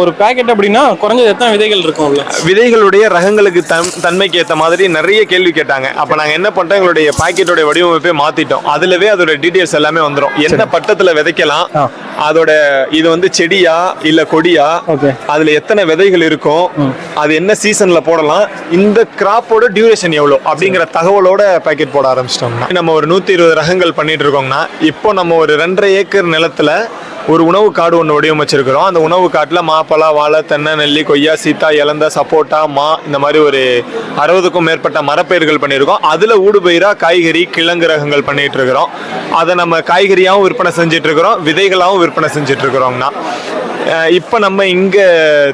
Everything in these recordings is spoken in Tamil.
ஒரு பேக்கெட் அப்படின்னா குறைஞ்சது எத்தனை விதைகள் இருக்கும்ல விதைகளுடைய ரகங்களுக்கு தன் தன்மைக்கு ஏற்ற மாதிரி நிறைய கேள்வி கேட்டாங்க. அப்போ நாங்கள் என்ன பண்ணிட்டோம்? எங்களுடைய பாக்கெட்டோட வடிவமைப்பை மாற்றிட்டோம் அதுலவே அதோட டீட்டெயில்ஸ் எல்லாமே வந்துடும் என்ன பட்டத்தில் விதைக்கலாம். அதோட இது வந்து செடியா இல்லை கொடியா? அதுல எத்தனை விதைகள் இருக்கும்? அது என்ன சீசன்ல போடலாம்? இந்த கிராப்போட டியூரேஷன் எவ்வளோ? அப்படிங்கிற தகவலோட பாக்கெட் போட ஆரம்பிச்சிட்டோம்னா நம்ம ஒரு நூத்தி இருபது ரகங்கள் பண்ணிட்டு இருக்கோம்னா இப்போ நம்ம ஒரு ரெண்டரை ஏக்கர் நிலத்துல ஒரு உணவு காடு ஒன்று வடிவமைச்சிருக்கிறோம். அந்த உணவு காட்டில் மாப்பழா வாழை தென்னை நெல்லி கொய்யா சீத்தா இலந்த சப்போட்டா மா இந்த மாதிரி ஒரு அறுபதுக்கும் மேற்பட்ட மரப்பயிர்கள் பண்ணியிருக்கோம். அதில் ஊடுபயிராக காய்கறி கிழங்கு ரகங்கள் பண்ணிகிட்டு இருக்கிறோம். அதை நம்ம காய்கறியாகவும் விற்பனை செஞ்சிட்ருக்கிறோம் விதைகளாகவும் விற்பனை செஞ்சுட்டு இப்போ நம்ம இங்கே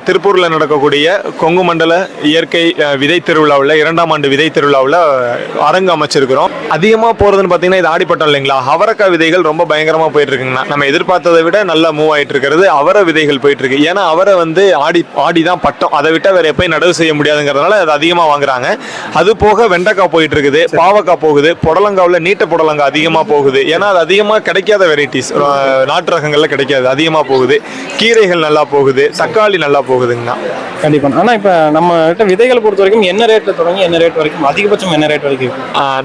திருப்பூரில் நடக்கக்கூடிய கொங்கு மண்டல இயற்கை விதை திருவிழாவில் இரண்டாம் ஆண்டு விதை திருவிழாவில் அரங்கு அமைச்சிருக்கிறோம். அதிகமாக போகிறதுன்னு பார்த்தீங்கன்னா இது ஆடிப்பட்டம் இல்லைங்களா? அவரக்காய் விதைகள் ரொம்ப பயங்கரமாக போயிட்டு இருக்குங்கண்ணா நம்ம எதிர்பார்த்ததை விட நல்லா மூவ் ஆகிட்டு இருக்கிறது அவரை விதைகள் போயிட்டு இருக்கு ஏன்னா அவரை வந்து ஆடி ஆடி தான் பட்டம். அதை விட்டால் வேற எப்பயும் நடவு செய்ய முடியாதுங்கிறதுனால அது அதிகமாக வாங்குறாங்க. அது போக வெண்டைக்காய் போயிட்டு இருக்குது பாவக்காய் போகுது புடலங்காவில் நீட்ட புடலங்காய் அதிகமாக போகுது. ஏன்னா அது அதிகமாக கிடைக்காத வெரைட்டிஸ் நாட்டு ரகங்களில் கிடைக்காது அதிகமாக போகுது. கீரைகள் நல்லா போகுது தக்காளி நல்லா போகுதுங்கண்ணா. கண்டிப்பா. ஆனா இப்ப நம்ம கிட்ட விதைகள் பொறுத்த வரைக்கும் என்ன ரேட்ல தொடங்கி என்ன ரேட் வரைக்கும் அதிகபட்சம் என்ன ரேட் வரைக்கும்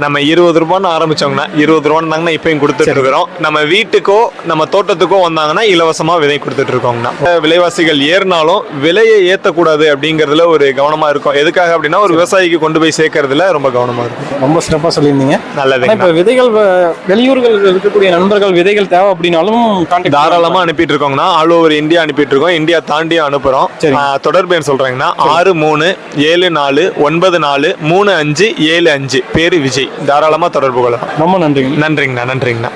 நம்ம இருபது ரூபான்னு ஆரம்பிச்சோங்கன்னா இருபது ரூபான்னு இப்பயும் கொடுத்துட்டு இருக்கிறோம். நம்ம வீட்டுக்கோ நம்ம தோட்டத்துக்கோ வந்தாங்கன்னா இலவசமா விதை கொடுத்துட்டு இருக்கோங்கண்ணா. விலைவாசிகள் ஏறினாலும் விலையை ஏத்தக்கூடாது அப்படிங்கறதுல ஒரு கவனமா இருக்கும். எதுக்காக அப்படின்னா ஒரு விவசாயிக்கு கொண்டு போய் சேர்க்கறதுல ரொம்ப கவனமா இருக்கும். ரொம்ப சிறப்பா சொல்லியிருந்தீங்க. ஆனா நல்லதுங்க இப்ப விதைகள் வெளியூர்கள் இருக்கக்கூடிய நண்பர்கள் விதைகள் தேவை அப்படின்னாலும் கான்டாக்ட் தாராளமா அனுப்பிட்டு இருக்கோங்கண்ணா. ஆல் ஓவர் இந்தியா அனுப்பிட்டு இருக்கோம் இந்தியா தாண்டியும் அனுப்புறோம். தொடர்பு எண் சொல்றேங்கன்னா ஆறு மூணு ஏழு நாலு ஒன்பது நாலு மூணு அஞ்சு ஏழு அஞ்சு. பேரு விஜய். தாராளமா தொடர்பு கொள்ளலாம். ரொம்ப நன்றிங்க. நன்றிங்கண்ணா நன்றிங்கண்ணா.